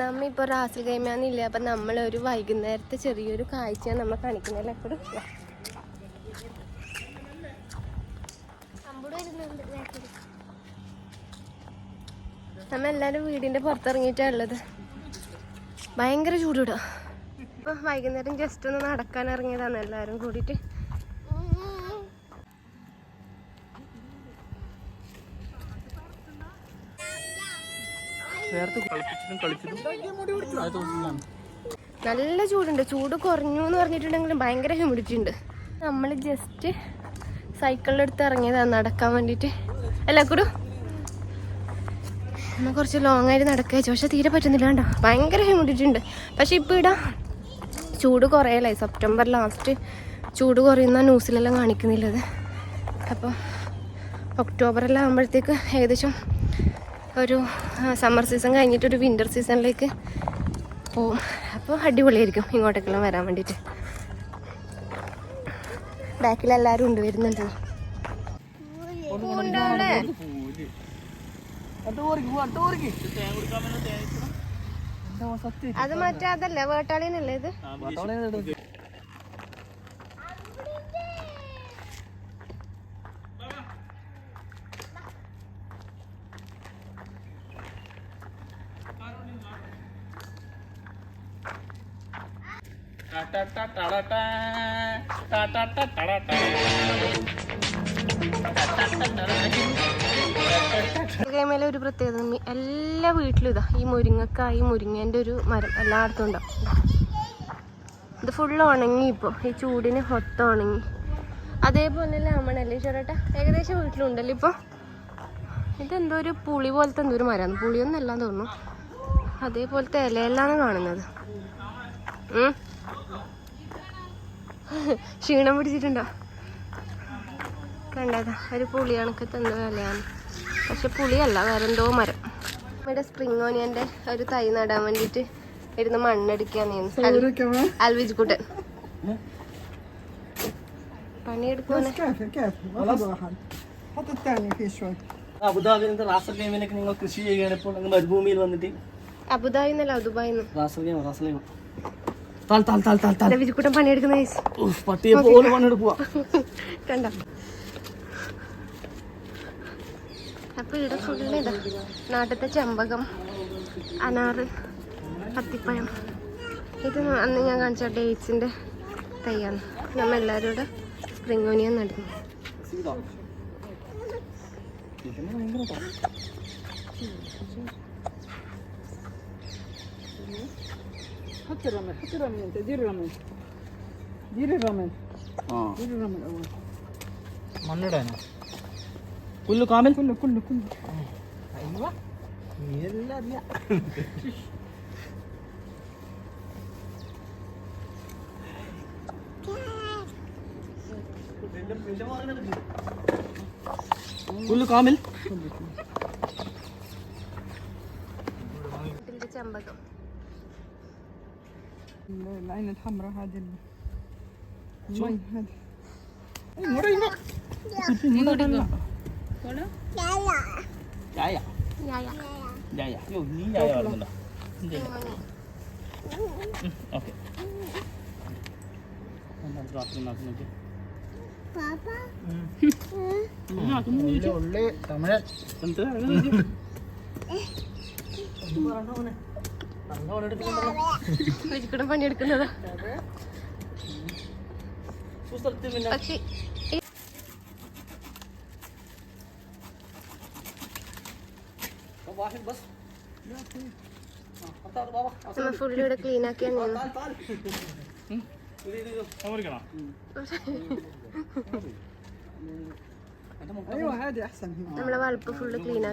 നമ്മ ഇപ്പൊ റാസൽ അപ്പം നമ്മൾ ഒരു വൈകുന്നേരത്തെ ചെറിയൊരു കാഴ്ചയാണ് നമ്മൾ കാണിക്കുന്നതിൽ എപ്പോഴും നമ്മ എല്ലാരും വീടിന്റെ പുറത്തിറങ്ങിയിട്ടാ ഉള്ളത്. ഭയങ്കര ചൂടിടാ ഇപ്പൊ വൈകുന്നേരം ജസ്റ്റ് ഒന്ന് നടക്കാൻ ഇറങ്ങിയതാണ് എല്ലാരും കൂടിയിട്ട്. കളിപ്പിച്ചിട്ടും കളിച്ചതും നല്ല ചൂടുണ്ട്. ചൂട് കുറഞ്ഞു എന്ന് പറഞ്ഞിട്ടുണ്ടെങ്കിലും ഭയങ്കര ഹ്യൂമിഡിറ്റി നമ്മൾ ജസ്റ്റ് സൈക്കിളിലെടുത്ത് ഇറങ്ങിയതാണ് നടക്കാൻ വേണ്ടിയിട്ട്. അല്ല കുടു. എന്നാൽ കുറച്ച് ലോങ് ആയിട്ട് നടക്കുക പക്ഷെ തീരെ പറ്റുന്നില്ല കേട്ടോ ഭയങ്കര ഹ്യൂമിഡിറ്റി ഉണ്ട്. പക്ഷെ ഇപ്പോൾ ഇടാ. ചൂട് കുറയല്ലേ? സെപ്റ്റംബർ ലാസ്റ്റ് ചൂട് കുറയുന്ന ന്യൂസിലെല്ലാം കാണിക്കുന്നില്ലത് അപ്പോൾ ഒക്ടോബറെല്ലാം ആകുമ്പോഴത്തേക്ക് ഏകദേശം ഒരു സമ്മർ സീസൺ കഴിഞ്ഞിട്ട് ഒരു വിന്റർ സീസണിലേക്ക് പോവും. അപ്പോൾ അടിപൊളിയായിരിക്കും ഇങ്ങോട്ടേക്കെല്ലാം വരാൻ വേണ്ടിയിട്ട് ബാക്കിൽ എല്ലാവരും ഉണ്ട് വരുന്നുണ്ട്. അത് മറ്റേ അതല്ലേ വേട്ടാളിനല്ലേ ഇത്. ഒരു പ്രത്യേകത എല്ലാ വീട്ടിലും ഇതാ ഈ മുരിങ്ങക്കായി മുരിങ്ങേന്റെ ഒരു മരം എല്ലായിടത്തും ഉണ്ടാവും ഇത് ഫുള്ള് ഉണങ്ങി ഇപ്പോൾ ഈ ചൂടിന് ഒത്ത ഉണങ്ങി. അതേപോലെ ലെമണല്ലേ ചേട്ടാ ഏകദേശം വീട്ടിലുണ്ടല്ലോ ഇപ്പോൾ ഇതെന്തോ ഒരു പുളി പോലത്തെ എന്തോ ഒരു മരമാണ് പുളിയൊന്നും അല്ലാന്ന് തോന്നുന്നു. അതേപോലത്തെ ഇലയെല്ലാം കാണുന്നത്. ക്ഷീണം പിടിച്ചിട്ടുണ്ടോ? കണ്ടത് ഒരു പുളി കണക്ക് തന്ന ഇലയാണ്. പക്ഷെ പുളിയല്ല വേറെന്തോ മരം. ഇവിടെ സ്പ്രിങ് ഓനിയന്റെ ഒരു തൈ നടാൻ വേണ്ടിയിട്ട് ഇരുന്ന് മണ്ണെടുക്കുകയാണ് അൽവിജ് കുട്ടൻ പണിയെടുക്കുവാണ്. അബുദാബിന്റെ റാസൽ നിങ്ങൾ കൃഷി ചെയ്യുകയാണ് ഇപ്പോൾ മരുഭൂമിയിൽ വന്നിട്ട്. അബുദാബി എന്നല്ല ദുബായി കുട്ടൻ പണിയെടുക്കുന്ന കണ്ട. അപ്പൊ ഇവിടെ ഫുള്ള് ഇതാ നാട്ടിലത്തെ ചെമ്പകം അനാറ് പത്തിപ്പഴം. ഇത് അന്ന് ഞാൻ കാണിച്ച ഡേറ്റ്സിന്റെ തൈയാണ്. നമ്മ എല്ലാവരും ഇവിടെ സ്പ്രിംഗ് ഓനിയൻ നടുന്നു. حط الرمل حط الرمل انت دير الرمل دير الرمل دير الرمل اول മണ്ണിടാനോ പുല്ല് കാമൽ كله كله كله പുല്ല് കാമൽ വീട്ടിന്റെ ചെമ്പകം العين الحمراء هذه ال- المي هذه اي مرينا ചായ യായ ചായ യോ നീ ചായ വരുന്നുണ്ടോ ഓക്കെ രാത്രി നടന്നിട്ട് ഉള്ളി തമിഴ് എന്ത് ഇവിടെ പണിയെടുക്കുന്നതാ പിന്നെ പക്ഷെ ഈ- വാഹിദ് ബസ് കൂടെ പണിയെടുക്കുന്നതാ ഫുള്ള് ഇവിടെ ക്ലീൻ ആക്കിയാൽ നമ്മളെ വളപ്പ് ഫുള്ള് ക്ലീൻ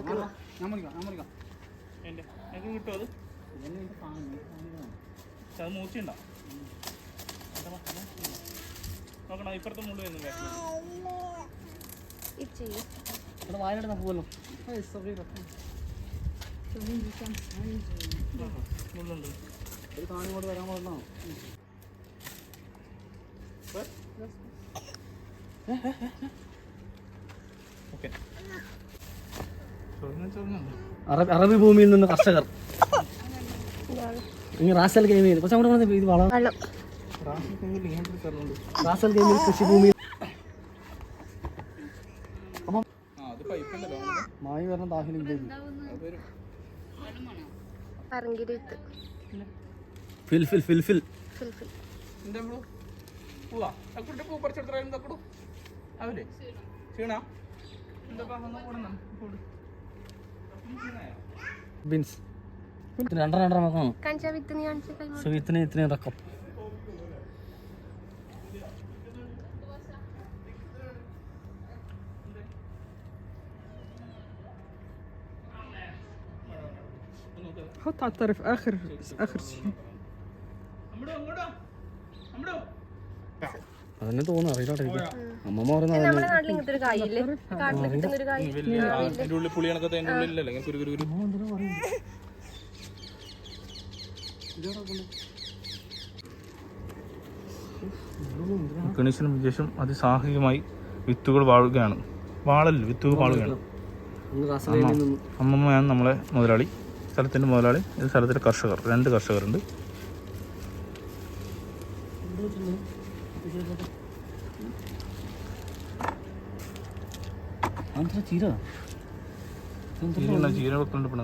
പക്ഷെ മൂച്ചുണ്ടോ നോക്കണം ഇപ്പുറത്തെ മുള്ളു വരുന്നു ഇവിടെ വായനടുന്ന പോകല്ലോ മുള്ളുണ്ട്. ഒരു താണിങ്ങോട്ട് വരാൻ പാടുന്നോ അറബി ഭൂമിയിൽ നിന്ന് കർഷകർ. റാസൽ ഗെയിമിൽ അവിടെ വന്ന് ഇത് വളം റാസൽ ഗെയിമിൽ കൃഷിഭൂമി മായി വരണം ഫിൽ ഫിൽ ഫിൽ ഫിൽ. ഫിൽ ബിൻസ് രണ്ടര രണ്ടര നോക്കണം കാണിച്ചാ വിത്ത് നീ കാണിച്ച കൈ സോ ഇത്രയും ഇത്രയും ഇറക്കം حط على الطرف اخر اخر شيء അതന്നെ തോന്നുന്നു അറിയില്ല കേട്ടോ എനിക്ക്. അമ്മമ്മ പറയുന്ന ഗണേശനും ശേഷം അതിസാഹസികമായി വിത്തുകൾ വാഴുകയാണ്. വാളല്ല? വിത്തുകൾ വാഴുകയാണ്. അമ്മമ്മയാണ് നമ്മളെ മുതലാളി. സ്ഥലത്തിന്റെ മുതലാളി. ഇത് സ്ഥലത്തിലെ കർഷകർ. രണ്ട് കർഷകരുണ്ട്. ചീര? വെക്കലുണ്ട്?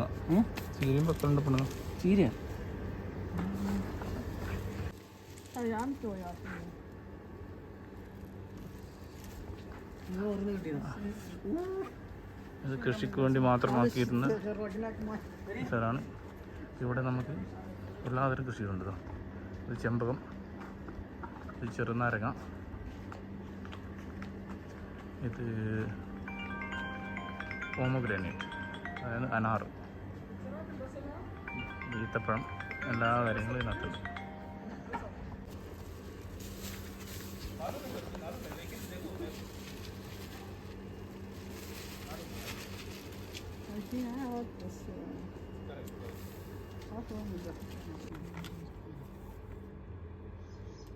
ചീരയും വെക്കലുണ്ട് പെണ്ണുങ്ങ. ചീര ലിഫ്റ്റ് ഇത് കൃഷിക്ക് വേണ്ടി മാത്രമാക്കിയിരുന്ന സ്ഥലമാണ്. ഇവിടെ നമുക്ക് എല്ലാതരം കൃഷിയുണ്ട് ഇത് ചെമ്പകം ഇത് ചെറുനാരങ്ങ ഇത് ഓമഗ്രാനൈറ്റ് അതായത് അനാറ് ഈത്തപ്പഴം എല്ലാ കാര്യങ്ങളും ഇതിനകത്തുണ്ട്. عايزين اقعد بس عفوا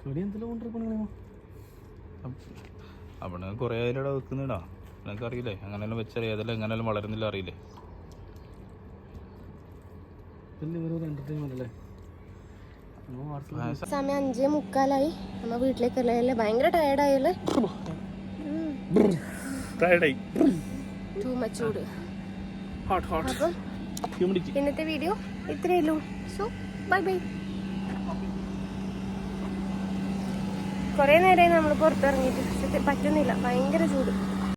ചെടി എന്തെല്ലാം കൊണ്ടിരിക്കണേ അവിടെ കുറേ അതിലൂടെ വെക്കുന്നിടാ നിനക്ക് അറിയില്ലേ അങ്ങനെയെല്ലാം വെച്ചറിയാം അതെല്ലാം എങ്ങനെയെല്ലാം വളരുന്നില്ല അറിയില്ലേ വലിയ ഒരു എന്റർടൈൻമെന്റ് അല്ലേ നമ്മൾ വാട്സപ്പ് സമയം അഞ്ചേ മുക്കാലായി. നമ്മ വീട്ടിലേക്ക് അല്ലേ ഭയങ്കര ടയർഡായല്ലേ ടയർഡായി ടൂ മച്ച് ചൂട്. ഹോട്ട് ഹോട്ട് ഹ്യൂമിഡിറ്റി ഇന്നത്തെ വീഡിയോ ഇത്രയേ ഉള്ളൂ. സോ ബൈ ബൈ കുറേ നേരമായി നമ്മൾ പുറത്തിറങ്ങിയിട്ട്. പറ്റുന്നില്ല. ഭയങ്കര ചൂട്.